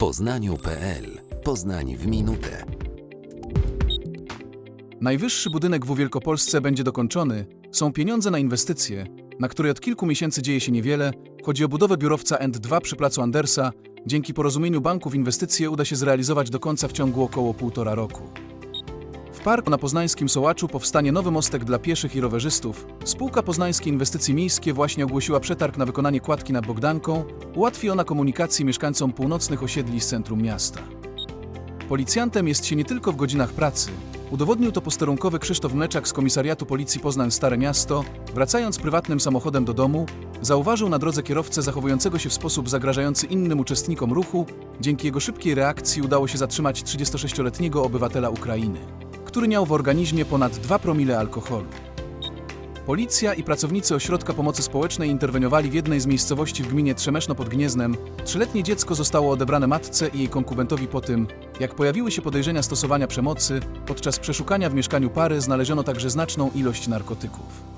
poznaniu.pl Poznań w minutę. Najwyższy budynek w Wielkopolsce będzie dokończony. Są pieniądze na inwestycje, na której od kilku miesięcy dzieje się niewiele. Chodzi o budowę biurowca END2 przy placu Andersa. Dzięki porozumieniu banków inwestycje uda się zrealizować do końca w ciągu około półtora roku. W parku na poznańskim Sołaczu powstanie nowy mostek dla pieszych i rowerzystów. Spółka Poznańskie Inwestycje Miejskie właśnie ogłosiła przetarg na wykonanie kładki nad Bogdanką. Ułatwi ona komunikację mieszkańcom północnych osiedli z centrum miasta. Policjantem jest się nie tylko w godzinach pracy. Udowodnił to posterunkowy Krzysztof Mleczak z Komisariatu Policji Poznań Stare Miasto. Wracając prywatnym samochodem do domu, zauważył na drodze kierowcę zachowującego się w sposób zagrażający innym uczestnikom ruchu. Dzięki jego szybkiej reakcji udało się zatrzymać 36-letniego obywatela Ukrainy, który miał w organizmie ponad 2 promile alkoholu. Policja i pracownicy Ośrodka Pomocy Społecznej interweniowali w jednej z miejscowości w gminie Trzemeszno pod Gnieznem. Trzyletnie dziecko zostało odebrane matce i jej konkubentowi po tym, jak pojawiły się podejrzenia stosowania przemocy. Podczas przeszukania w mieszkaniu pary znaleziono także znaczną ilość narkotyków.